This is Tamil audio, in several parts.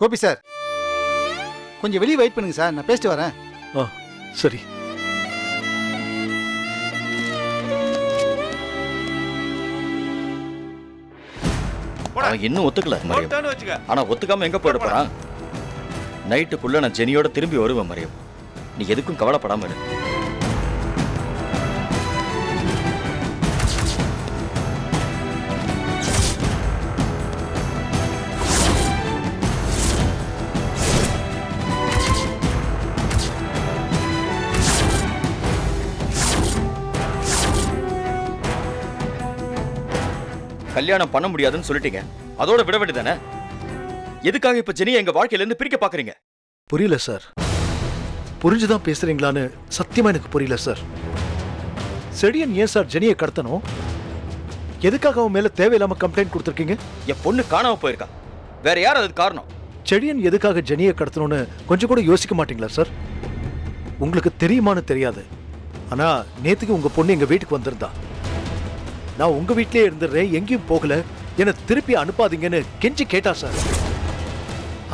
கோபி சார். கொஞ்சம் வெளியே வெயிட் பண்ணுங்க சார். நான் பேசிட்டு வரேன். ஆ சரி. அவன் இன்னும் ஒத்துக்கல மரியம். ஆனா ஒத்துக்காம எங்க போயிட போறான்? நைட்டுக்குள்ள நான் ஜெனியோட திரும்பி வருவேன் மரியம். நீ எதுக்கும் கவலைப்படாம இரு. கல்யாணம் பண்ண முடியாதுன்னு சொல்லிட்டீங்க. அதோட விட வேண்டியதானே? எதுக்காக இப்ப ஜெனியை எங்க வாழ்க்கையில இருந்து பிரிக்க பாக்குறீங்க? புரியல சார். புரிஞ்சுதான் பேசுறீங்களான்னு சத்தியமா எனக்கு புரியல சார். செடியன் ஏன் சார் ஜெனியை கடத்தணும்? எதுக்காக அவன் மேல தேவையில்லாம கம்ப்ளைண்ட் கொடுத்துருக்கீங்க? என் பொண்ணு காணாம போயிருக்கா. வேற யார் அதுக்கு காரணம்? செடியன் எதுக்காக ஜெனியை கடத்தணும்னு கொஞ்சம் கூட யோசிக்க மாட்டீங்களா சார்? உங்களுக்கு தெரியுமான்னு தெரியாது. ஆனா நேத்துக்கு உங்க பொண்ணு எங்க வீட்டுக்கு வந்திருந்தா. நான் உங்க வீட்லயே இருந்துடுறேன் எங்கேயும் போகல. என்னை திருப்பி அனுப்பாதீங்கன்னு கெஞ்சி கேட்டா சார்.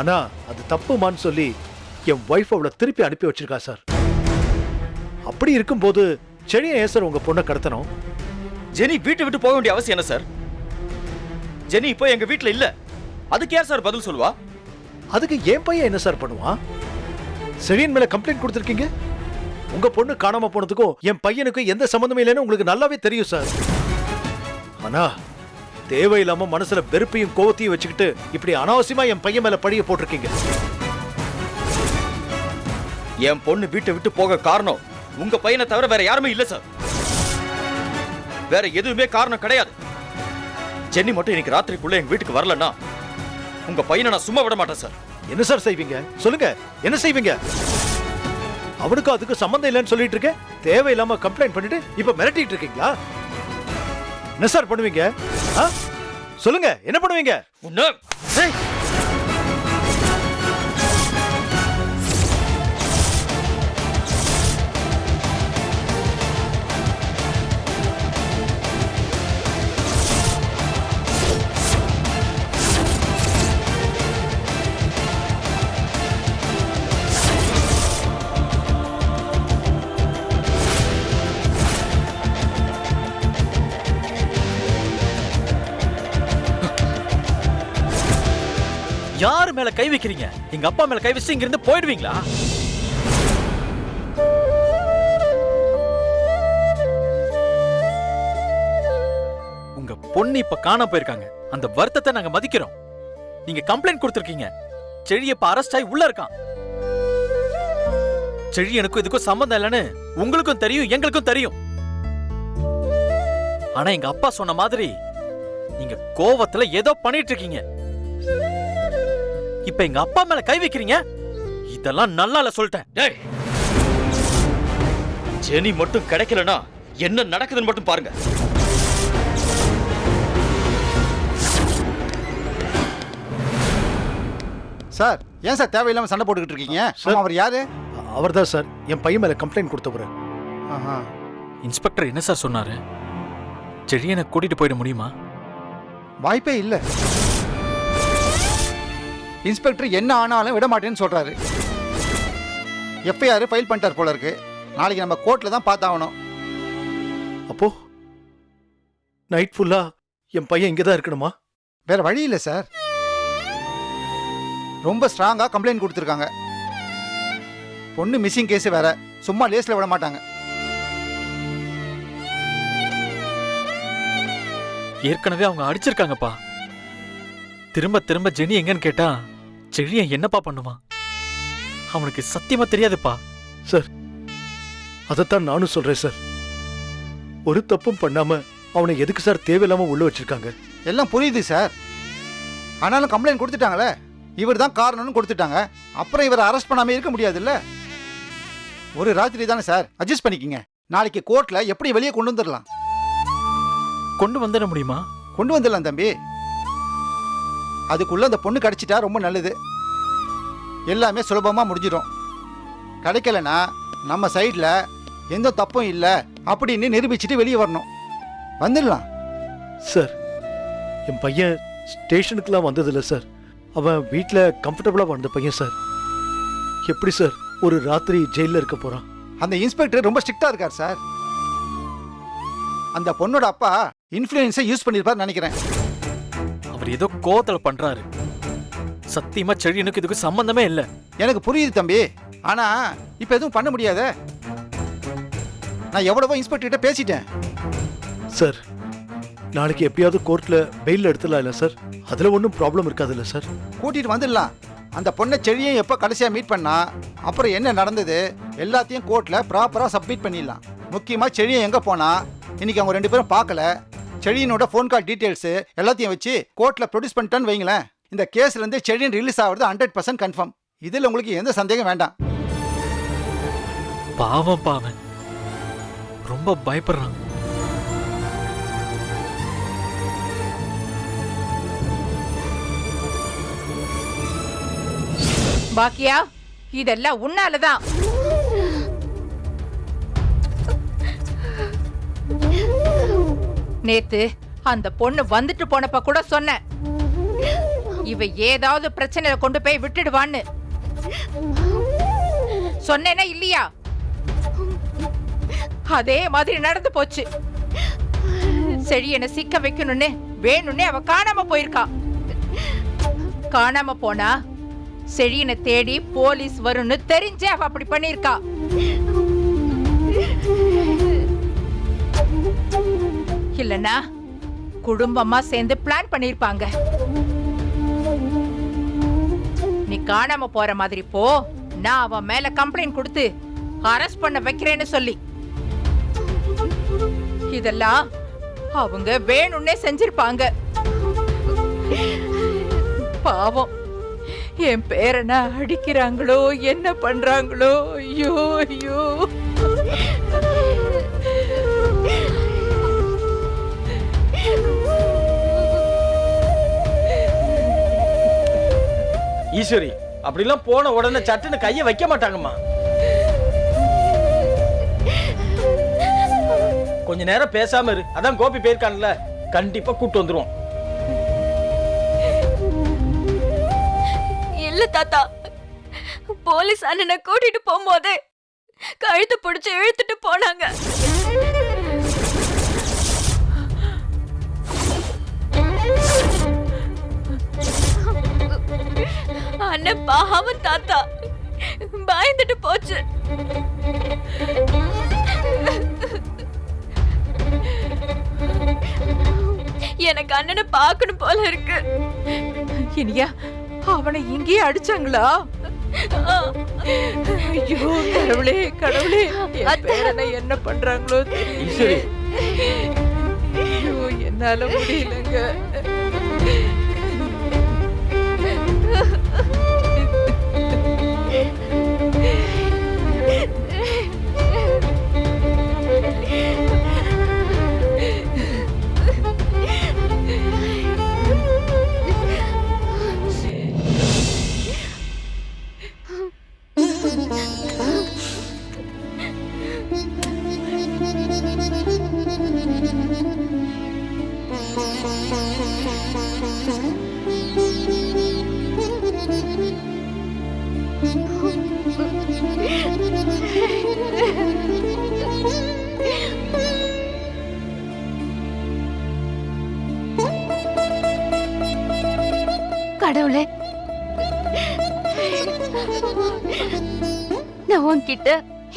ஆனா அது தப்புமான்னு சொல்லி என் ஒய்ஃப் அவளை திருப்பி அனுப்பி வச்சிருக்கா சார். அப்படி இருக்கும்போது செடியன் ஏன் சார் உங்க பொண்ணை கடத்தணும்? ஜெனி வீட்டை விட்டு போக வேண்டிய அவசியம் என்ன சார்? ஜெனி இப்போ எங்க வீட்ல இல்ல. அதுக்கு யார் சார் பதில் சொல்லுவா? அதுக்கு என் பையன் என்ன சார் பண்ணுவான் செடியன் மேல கம்ப்ளைண்ட் கொடுத்துருக்கீங்க? உங்க பொண்ணு காணாம போனதுக்கும் என் பையனுக்கும் எந்த சம்மந்தமும் இல்லைன்னு உங்களுக்கு நல்லாவே தெரியும் சார். ஆனா தேவையில்லாம மனசுல வெறுப்பையும் கோவத்தையும் வச்சுக்கிட்டு இப்படி அனாவசியமா என் பையன் மேல பழிய போட்டிருக்கீங்க. என் பொண்ணு வீட்டை விட்டு போக காரணம் உங்க பையனை தவிர வேற யாருமே இல்ல சார். வேற எதுவுமே காரணம் கிடையாது. ஜென்னி மட்டும் இன்னைக்கு ராத்திரிக்குள்ள எங்க வீட்டுக்கு வரலன்னா உங்க பையனை நான் சும்மா விட மாட்டேன் சார். என்ன சார் செய்வீங்க? சொல்லுங்க என்ன செய்வீங்க? அவனுக்கும் அதுக்கு சம்மந்தம் இல்லைன்னு சொல்லிட்டு இருக்கேன். தேவையில்லாம கம்ப்ளைண்ட் பண்ணிட்டு இப்ப மிரட்டிட்டு இருக்கீங்களா? என்ன சார் பண்ணுவீங்க? சொல்லுங்க என்ன பண்ணுவீங்க உன்ன கை வைக்கிறீங்க. எங்க அப்பா மேல கை வச்சு இங்க இருந்து போயிடுவீங்களா? உங்க பொண்ணு இப்ப காணாம போயிருக்காங்க. அந்த வருத்தத்தை நாங்க மதிக்கிறோம். நீங்க கம்ப்ளைண்ட் கொடுத்துருக்கீங்க. செழி இப்ப அரெஸ்ட் ஆகி உள்ள இருக்கான். செழி எனக்கும் இதுக்கும் சம்மந்தம் இல்லைன்னு உங்களுக்கும் தெரியும் எங்களுக்கும் தெரியும். ஆனா எங்க அப்பா சொன்ன மாதிரி நீங்க கோவத்துல ஏதோ பண்ணிட்டு இருக்கீங்க. இப்ப எங்க அப்பா மேல கை வைக்கிறீங்க? இதெல்லாம் நல்லா இல்ல சொல்லிட்டேன். டேய்! ஜெனி மட்டும் கிடைக்கலனா என்ன நடக்குதுன்னு மட்டும் பாருங்க. சார் ஏன் சார் தேவையில்லாம சண்டை போட்டுக்கிட்டு இருக்கீங்க? சார். அவர் யாரு? அவர்தான் சார். என் பையன் மேல கம்ப்ளைண்ட் கொடுத்தவரு ஆஹா. இன்ஸ்பெக்டர் என்ன சார் சொன்னாரு? செழியனை கூட்டிட்டு போயிட முடியுமா? வாய்ப்பே இல்ல. இன்ஸ்பெக்டர் என்ன ஆனாலும் விட மாட்டேன்னு சொல்றாரு. எஃப்ஐஆர் ஃபைல் பண்ணிட்டார் போல இருக்கு. நாளைக்கு நம்ம கோர்ட்ல தான் பார்த்தாகணும். அப்போ நைட் ஃபுல்லா என் பையன் இங்கே தான் இருக்கணுமா? வேற வழி இல்லை சார் ரொம்ப ஸ்ட்ராங்கா கம்ப்ளைண்ட் கொடுத்துருக்காங்க. பொண்ணு மிஸ்ஸிங் கேஸ் வேற. சும்மா லேஸ்ல விட மாட்டாங்க. ஏற்கனவே அவங்க அடிச்சிருக்காங்கப்பா. திரும்ப திரும்ப ஜெனி எங்கன்னு கேட்டா செழியன் என்னப்பா பண்ணுவான் அவனுக்கு சத்தியமா தெரியாதுப்பா. சார் அதைத்தான் நானும் சொல்றேன் சார். ஒரு தப்பும் பண்ணாம அவனை எதுக்கு சார் தேவையில்லாம உள்ள வச்சிருக்காங்க? எல்லாம் புரியுது சார். ஆனாலும் கம்ப்ளைண்ட் கொடுத்துட்டாங்களே? இவர் தான் காரணம்னு கொடுத்துட்டாங்க. அப்புறம் இவரை அரெஸ்ட் பண்ணாம இருக்க முடியாதுல்ல? ஒரு ராத்திரி தானே சார். அட்ஜஸ்ட் பண்ணிக்கிங்க. நாளைக்கு கோர்ட்ல எப்படி வெளியே கொண்டு வந்துடலாம்? கொண்டு வந்துட முடியுமா? கொண்டு வந்துடலாம் தம்பி. அதுக்குள்ள அந்த பொண்ணு கிடைச்சிட்டா ரொம்ப நல்லது. எல்லாமே சுலபமா முடிஞ்சிடும். கிடைக்கலனா நம்ம சைடில் எந்த தப்பும் இல்லை அப்படின்னு நிரூபிச்சுட்டு வெளியே வரணும். வந்துடலாம். சார் என் பையன் ஸ்டேஷனுக்குலாம் வந்ததில்ல சார். அவன் வீட்டில் கம்ஃபர்டபுளாக வாழ்ந்த பையன் சார். எப்படி சார் ஒரு ராத்திரி ஜெயிலில் இருக்க போறான்? அந்த இன்ஸ்பெக்டர் ரொம்ப ஸ்ட்ரிக்டா இருக்கார் சார். அந்த பொண்ணோட அப்பா இன்ஃப்ளூயன்ஸை யூஸ் பண்ணியிருப்பார் நினைக்கிறேன். அவர் ஏதோ கோவத்துல பண்றாரு. சத்தியமா செழியனுக்கு இதுக்கு சம்பந்தமே இல்ல. எனக்கு புரியுது தம்பி. ஆனா இப்ப எதுவும் பண்ண முடியாதே? நான் எவ்வளவோ இன்ஸ்பெக்டர் கிட்ட பேசிட்டேன். சார் நாளைக்கு எப்படியாவது கோர்ட்டில் பெயில் எடுத்துடலாம் இல்லை சார்? அதில் ஒன்றும் ப்ராப்ளம் இருக்காதுல்ல சார்? கூட்டிட்டு வந்துடலாம். அந்த பொண்ணை செடியும் எப்போ கடைசியா மீட் பண்ணா அப்புறம் என்ன நடந்தது எல்லாத்தையும் கோர்ட்ல ப்ராப்பரா சப்மிட் பண்ணிடலாம். முக்கியமா செழியன் எங்க போனா இன்னைக்கு அவங்க ரெண்டு பேரும் பார்க்கல. செழியனோட ஃபோன் கால் டீடைல்ஸ் எல்லாத்தையும் வச்சு கோர்ட்ல ப்ரொடியூஸ் பண்ணிட்டேன்னு வைங்களேன். இந்த கேஸ்ல இருந்து செழியன் ரிலீஸ் ஆகுறது ஹண்ட்ரட் பர்சன்ட் கன்ஃபார்ம் இதுல உங்களுக்கு எந்த சந்தேகம் வேண்டாம். பாவம் பாவன். ரொம்ப பயப்படுறான். பாக்கியா இதெல்லாம் உன்னாலதான். நேத்து அந்த பொண்ணு வந்துட்டு போனப்ப கூட சொன்னேன். இவ ஏதாவது பிரச்சனையில கொண்டு போய் விட்டுடுவான்னு. சொன்னேனா இல்லையா? அதே மாதிரி நடந்து போச்சு. செழியனை சிக்க வைக்கணும்னு வேணும்னே அவ காணாம போயிருக்கா. காணாம போனா செழியனை தேடி போலீஸ் வரும்னு தெரிஞ்சே அவ அப்படி பண்ணிருக்கா இல்லனா குடும்பமா சேர்ந்து பிளான் பண்ணிருப்பாங்க. நீ காணாம போற மாதிரி போ. நான் அவன் மேல கம்ப்ளைண்ட் கொடுத்து அரெஸ்ட் பண்ண வைக்கிறேன்னு சொல்லி. இதெல்லாம் அவங்க வேணும்னே செஞ்சிருப்பாங்க. பாவம். என் பேரனை அடிக்கிறாங்களோ என்ன பண்றாங்களோ ஐயோ ஐயோ. ஈஸ்வரி அப்படிலாம் போன உடனே சட்டுன்னு கையை வைக்க மாட்டாங்கம்மா. கொஞ்ச நேரம் பேசாம இரு. அதான் கோபி போயிருக்கான்ல. கண்டிப்பா கூட்டு வந்துருவோம். இல்ல தாத்தா. போலீஸ் அண்ணனை கூட்டிட்டு போகும்போது கழுத்து பிடிச்சு இழுத்துட்டு போனாங்க. அண்ணன் பாவம் தாத்தா. பயந்துட்டு போச்சு. எனக்கு அண்ணனை பார்க்கணும் போல இருக்கு. இனியா அவனை இங்கேயே அடிச்சாங்களா? ஐயோ கடவுளே கடவுளே. பேரனை என்ன பண்றாங்களோ. தெரியல ஐயோ என்னால முடியலங்க.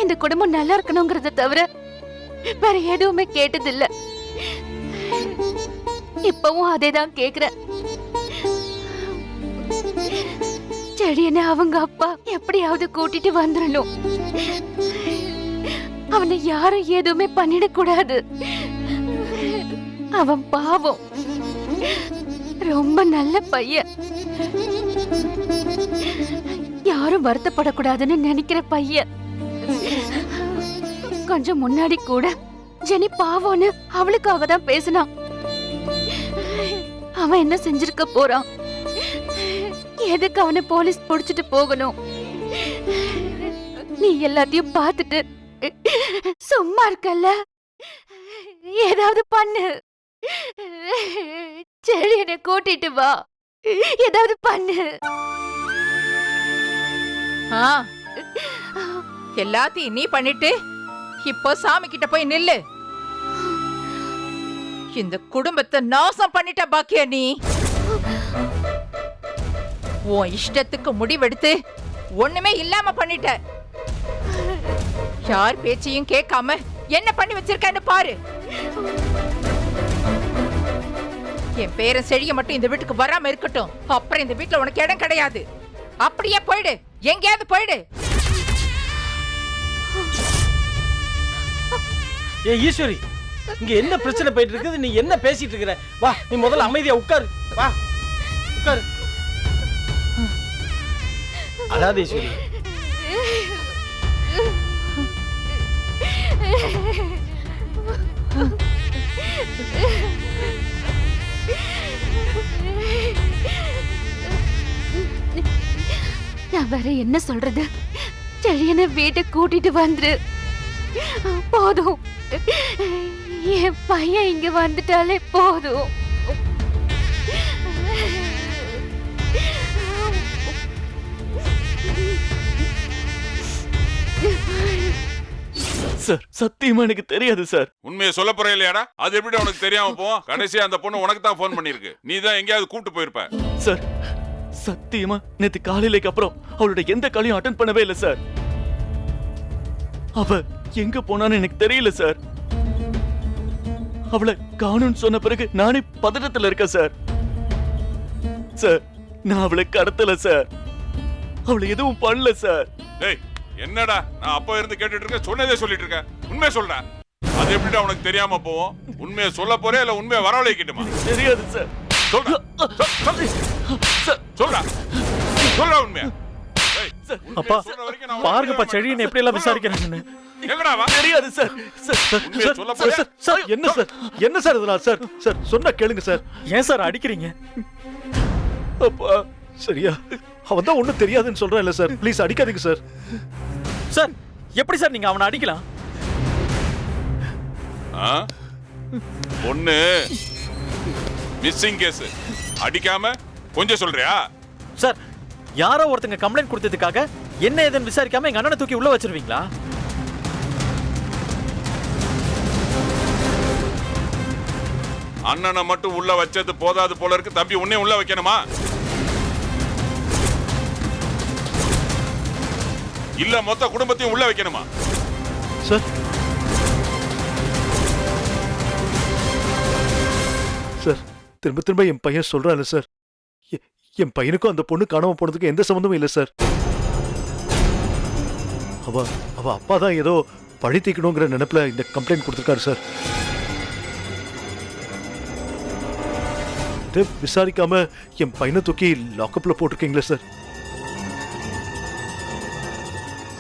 இந்த குடும்பம் நல்லா இருக்கணுங்கிறத தவிர வேற எதுவுமே கேட்டதில்ல. இப்பவும் அதேதான் கேக்குறேன். செடியனை அவங்க அப்பா எப்படியாவது கூட்டிட்டு வந்துடணும் அவனை யாரும் எதுவுமே பண்ணிடக்கூடாது. அவன் பாவம். ரொம்ப நல்ல பையன். யாரும் வருத்தப்படக்கூடாதுன்னு நினைக்கிற பையன். கொஞ்சம் முன்னாடி கூட ஜெனி பாவம்னு அவளுக்காக தான் பேசினான் அவன் என்ன செஞ்சிருக்க போறான்? எதுக்கு அவனை போலீஸ் பிடிச்சிட்டு போகணும்? நீ எல்லாத்தையும் பார்த்துட்டு சும்மா இருக்கல்ல? ஏதாவது பண்ணு. சரி என்னை கூட்டிட்டு வா. ஏதாவது பண்ணு. ஆ எல்லாத்தையும் நீ பண்ணிட்டு இப்போ சாமி கிட்ட போய் நில்லு. இந்த குடும்பத்தை நாசம் பண்ணிட்ட பாக்கியா நீ? உன் இஷ்டத்துக்கு முடிவெடுத்து ஒண்ணுமே இல்லாம பண்ணிட்ட. யார் பேச்சையும் கேட்காம என்ன பண்ணி வச்சிருக்கேன்னு பாரு. என் பேரன் செழிய மட்டும் இந்த வீட்டுக்கு வராம இருக்கட்டும். அப்புறம் இந்த வீட்டுல உனக்கு இடம் கிடையாது. அப்படியே போயிடு. எங்கேயாவது போயிடு. ஏ ஈஸ்வரி இங்க என்ன பிரச்சனை போயிட்டு இருக்குது? நீ என்ன பேசிட்டு இருக்கிற? வா நீ முதல்ல அமைதியா உட்காரு. வா உட்காரு. அதாவது ஈஸ்வரி. நான் வேற என்ன சொல்றது? செழியனை வீட்டுக்கு கூட்டிட்டு வந்துரு. போதும். என் பையன் இங்க வந்துட்டாலே போதும். சார் சத்தியமா எனக்கு தெரியாது சார். உண்மையை சொல்ல போற இல்லையாடா அது எப்படி உனக்கு தெரியாம போவோம்? கடைசியா அந்த பொண்ணு உனக்கு தான் ஃபோன் பண்ணிருக்கு நீ தான் எங்கேயாவது கூப்பிட்டு போயிருப்ப. சார் சத்தியமா நேத்து காலையிலைக்கு அப்புறம் அவளோட எந்த காலையும் அட்டன் பண்ணவே இல்லை சார். அவ எங்க போனான்னு எனக்கு தெரியல சார் அவளை காணும்னு சொன்ன பிறகு நானே பதட்டத்துல இருக்கேன் சார் சார் நான் அவளை கடத்தல சார் அவளை எதுவும் பண்ணல சார் டேய் என்னடா? நான் அப்போ இருந்து கேட்டுட்டு இருக்கேன் சொன்னதே சொல்லிட்டு இருக்கேன். உண்மையை சொல்றேன் அது எப்படிடா உனக்கு தெரியாம போவோம் உண்மையை சொல்ல போறே இல்ல உண்மையை வரவழைக்கட்டுமா? தெரியாது சார் சொல்றா. சொல், சொல். சொல்றா. சொல்றா உண்மையா. அப்பா, பாருங்கப்பா செழியன் எப்படி எல்லாம் விசாரிக்கிறாங்கன்னு. எங்கடா வா தெரியாது சார். சார் சார், என்ன சார்? என்ன சார் இதெல்லாம் சார்? சார் சொன்னா கேளுங்க சார். ஏன் சார் அடிக்கிறீங்க? அப்பா சரியா? அவன் தான் ஒன்றும் தெரியாதுன்னு சொல்றான்ல சார். ப்ளீஸ் அடிக்காதீங்க சார். சார் எப்படி சார் நீங்க அவனை அடிக்கலாம்? ஆ? பொண்ணு. மிஸ்ஸிங் கேஸ் அடிக்காம கொஞ்சம் சொல்றியா? சார் யாரோ ஒருத்தங்க கம்ப்ளைண்ட் கொடுத்ததுக்காக என்ன ஏதுன்னு விசாரிக்காம எங்க அண்ணனை தூக்கி உள்ள வச்சிருவீங்களா? அண்ணனை மட்டும் உள்ள வச்சது போதாது போல இருக்கு. தம்பி உன்னையும் உள்ள வைக்கணுமா? இல்ல மொத்த குடும்பத்தையும் உள்ள வைக்கணுமா? சார் சார் திரும்ப திரும்ப என் பையன் சொல்றான்ல சார் என் பையனுக்கும் அந்த பொண்ணு காணாம போனதுக்கு எந்த சம்மந்தமும் இல்லை சார் அவ அவ அப்பா தான் ஏதோ பழி தீக்கணுங்கிற நினைப்புல இந்த கம்ப்ளைண்ட் கொடுத்துருக்காரு சார் இதை விசாரிக்காம என் பையனை தூக்கி லாக்கப்ல போட்டிருக்கீங்களே சார்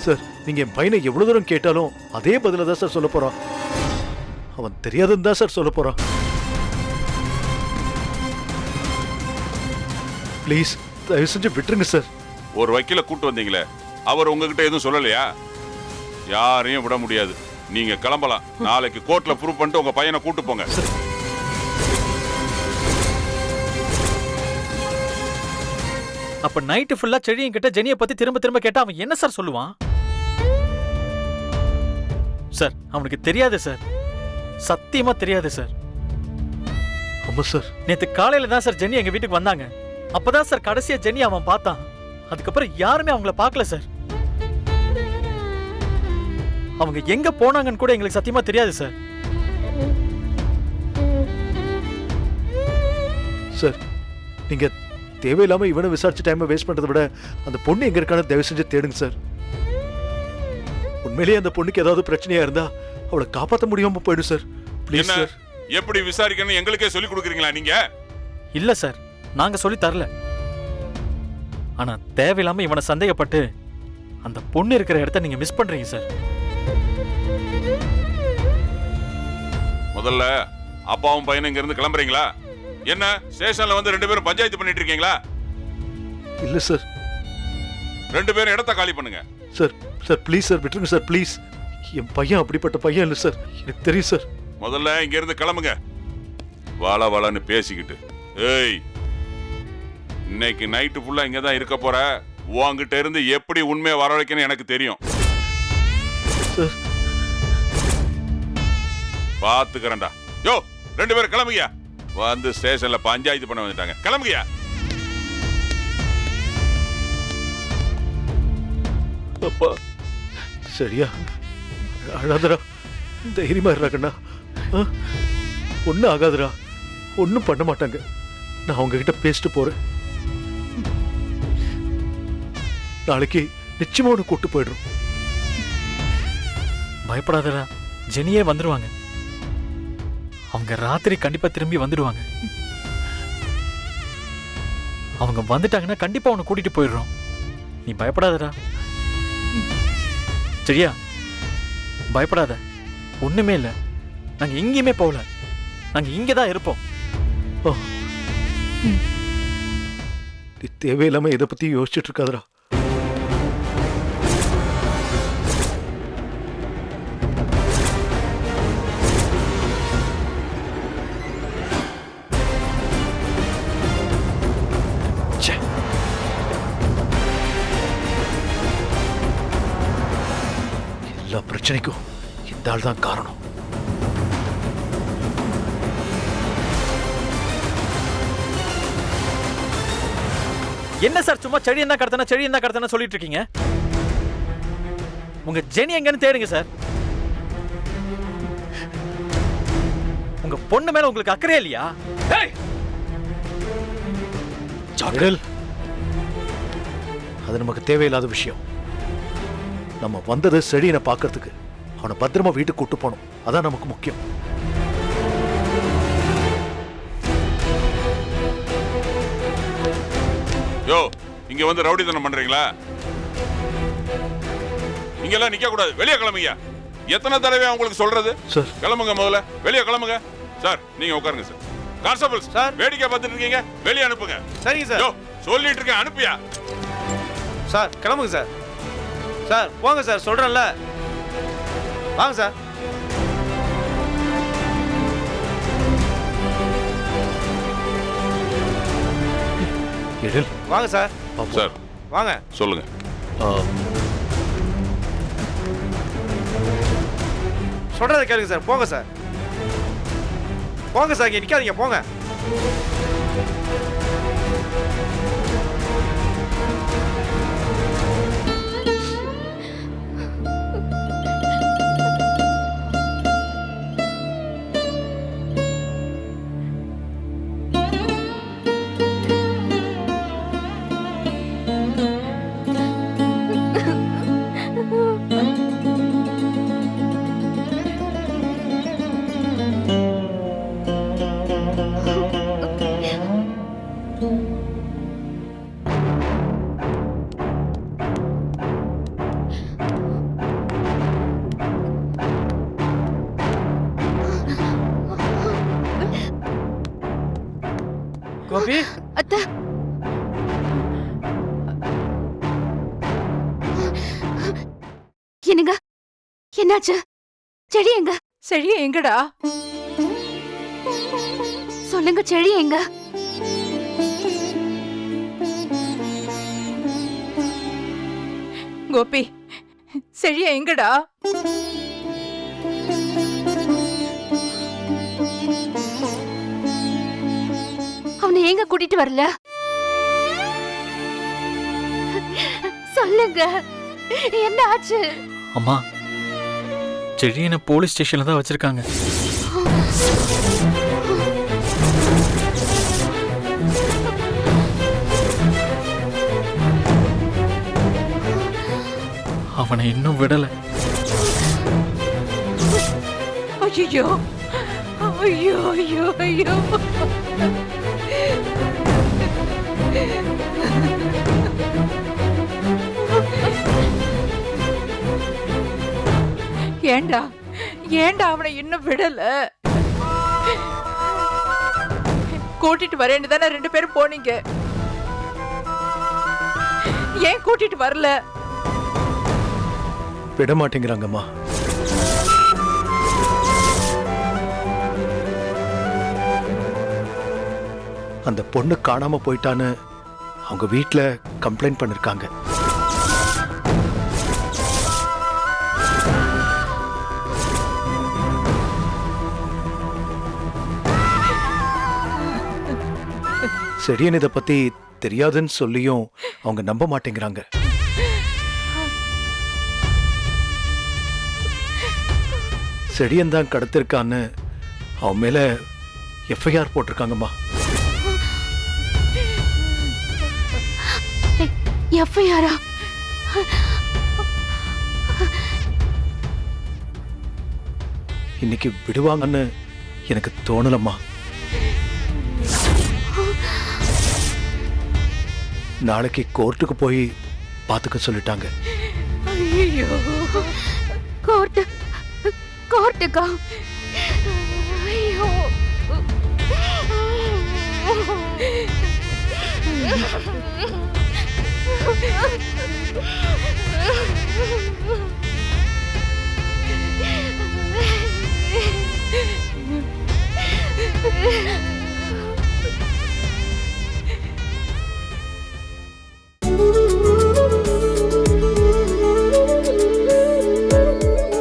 சார் நீங்க என் பையனை எவ்வளவு தூரம் கேட்டாலும் அதே பதில தான் சார் சொல்ல போறான். அவன் தெரியாதுன்னு தான் சார் சொல்ல போறான். ப்ளீஸ் தயவு செஞ்சு விட்டுருங்க சார் ஒரு வக்கீல கூட்டு வந்தீங்களே அவர் உங்ககிட்ட எதுவும் சொல்லலையா? யாரையும் விட முடியாது. நீங்க கிளம்பலாம். நாளைக்கு கோர்ட்ல ப்ரூவ் பண்ணிட்டு உங்க பையனை கூட்டு போங்க. அப்ப நைட்டு ஃபுல்லா செழியன் கிட்ட ஜெனியை பத்தி திரும்ப திரும்ப கேட்டா அவன் என்ன சார் சொல்லுவான்? சார் அவனுக்கு தெரியாது சார் சத்தியமா தெரியாது சார் ஆமா சார் நேத்து காலையில தான் சார் ஜெனி எங்க வீட்டுக்கு வந்தாங்க. அப்பதான் சார் கடைசியா ஜெனி அவன் பார்த்தான். அதுக்கப்புறம் யாருமே அவங்கள பார்க்கல சார் அவங்க எங்க போனாங்கன்னு கூட எங்களுக்கு சத்தியமா தெரியாது சார் சார் நீங்க தேவையில்லாம இவனை விசாரிச்சு டைமை வேஸ்ட் பண்றதை விட அந்த பொண்ணு எங்க இருக்கான்னு தயவு செஞ்சு தேடுங்க சார். உண்மையிலேயே அந்த பொண்ணுக்கு ஏதாவது பிரச்சனையா இருந்தா அவளை காப்பாற்ற முடியாம போயிடும் சார். Please sir. எப்படி விசாரிக்கணும் எங்களுக்கே சொல்லி கொடுக்குறீங்களா நீங்க? இல்ல சார். நாங்க சொல்லி தரல. ஆனா தேவையில்லாம இவனை சந்தேகப்பட்டு அந்த பொண்ணு இருக்கிற இடத்த நீங்க மிஸ் பண்றீங்க சார். முதல்ல அப்பாவும் பையனும் இங்க இருந்து கிளம்புறீங்களா? என்ன ஸ்டேஷன்ல வந்து ரெண்டு பேரும் பஞ்சாயத்து பண்ணிட்டு இருக்கீங்களா? இல்ல சார். ரெண்டு பேரும் இடத்த காலி பண்ணுங்க. சார் சார் ப்ளீஸ் சார் விட்டுருங்க சார் ப்ளீஸ். என் பையன் அப்படிப்பட்ட பையன் இல்லை சார். எனக்கு தெரியும் சார். முதல்ல இங்க இருந்து கிளம்புங்க. வாழ வாழன்னு பேசிக்கிட்டு. ஏய் இன்னைக்கு நைட்டு ஃபுல்லா இங்க தான் இருக்க போற? உன்கிட்ட இருந்து எப்படி உண்மையை வர வைக்கணும் எனக்கு தெரியும். சார். பாத்துக்கிறேன்டா. யோ ரெண்டு பேரும் கிளம்புங்கயா வந்து ஸ்டேஷன்ல பஞ்சாயத்து பண்ண வந்துட்டாங்க. கிளம்புங்கயா அப்பா சரியா? அழாதடா. தைரியமா இருடா கண்ணா. ஒன்றும் ஆகாதுடா. ஒன்றும் பண்ண மாட்டாங்க. நான் அவங்க கிட்ட பேசிட்டு போறேன். நாளைக்கு நிச்சயமா உன்னை கூட்டு போயிடுறோம். பயப்படாதடா. ஜெனியே வந்துடுவாங்க அவங்க ராத்திரி கண்டிப்பா திரும்பி வந்துடுவாங்க. அவங்க வந்துட்டாங்கன்னா கண்டிப்பா உன்னை கூட்டிட்டு போயிடுறோம். நீ பயப்படாதடா. சரியா? பயப்படாத. ஒண்ணுமே இல்லை. நாங்க எங்கேயுமே போகல. நாங்க இங்கே தான் இருப்போம். ஓ. தேவையில்லாம இதை பத்தி யோசிச்சுட்டு இருக்காதடா. பிரச்சனைக்கும் இந்த ஆள் தான் காரணம். என்ன சார் சும்மா செடி என்ன கடத்தனா செடி என்ன கடத்தனா சொல்லிட்டு இருக்கீங்க உங்க ஜெனி எங்கன்னு தேடுங்க சார். உங்க பொண்ணு மேல உங்களுக்கு அக்கறையே இல்லையா. அது நமக்கு தேவையில்லாத விஷயம். நம்ம வந்தது செடியனை பார்க்கறதுக்கு. அவனை பத்திரமா வீட்டுக்கு கூட்டு போகணும். அதான் நமக்கு முக்கியம். யோ இங்க வந்து ரவுடித்தனம் பண்றீங்களா? இங்கெல்லாம் நிக்க கூடாது வெளியே கிளம்புங்க. எத்தனை தடவை உங்களுக்கு சொல்றது? சார். கிளம்புங்க முதல்ல. வெளியே கிளம்புங்க. சார் நீங்க உட்காருங்க சார். Constable sir. வேடிக்கை பார்த்துட்டு இருக்கீங்க. வெளியே அனுப்புங்க. சரிங்க சார். யோ சொல்லிட்டு இருக்கேன் அனுப்பியா? சார் கிளம்புங்க சார். சார் போங்க சார் சொல்றேன்ல. வாங்க சார். எழில். வாங்க சார். சார் வாங்க. சொல்லுங்க. சொல்றதை கேளுங்க சார் போங்க சார். போங்க சார் இங்க நிக்காதீங்க போங்க. என்னாச்சு? செடி எங்க? செழிய எங்கடா? சொல்லுங்க செடி எங்க? கோபி செழிய எங்கடா? அவனை ஏங்க கூட்டிட்டு வரல? சொல்லுங்க என்ன ஆச்சு? அம்மா செழியனை போலீஸ் ஸ்டேஷன்ல தான் வச்சிருக்காங்க. அவனை இன்னும் விடல. ஐயோ ஐயோ ஐயோ ஐயோ. ஏண்டா? ஏண்டா அவனை இன்னும் விடல? கூட்டிட்டு வரேன்னு தானே ரெண்டு பேரும் போனீங்க. ஏன் கூட்டிட்டு வரல? விட மாட்டேங்கிறாங்கம்மா அந்த பொண்ணு காணாம போயிட்டான்னு அவங்க வீட்டில் கம்ப்ளைண்ட் பண்ணிருக்காங்க. செடியன் இதை பத்தி தெரியாதுன்னு சொல்லியும் அவங்க நம்ப மாட்டேங்கிறாங்க. செடியன் தான் கடத்திருக்கான்னு அவன் மேல எஃப்ஐஆர் போட்டிருக்காங்கம்மா. எஃப்ஐஆரா? இன்னைக்கு விடுவாங்கன்னு எனக்கு தோணலம்மா. நாளைக்கு கோர்ட்டுக்கு போய் பார்த்துக்க சொல்லிட்டாங்க. ஐயோ கோர்ட்டு கோர்ட்டுக்கா? ஐயோ.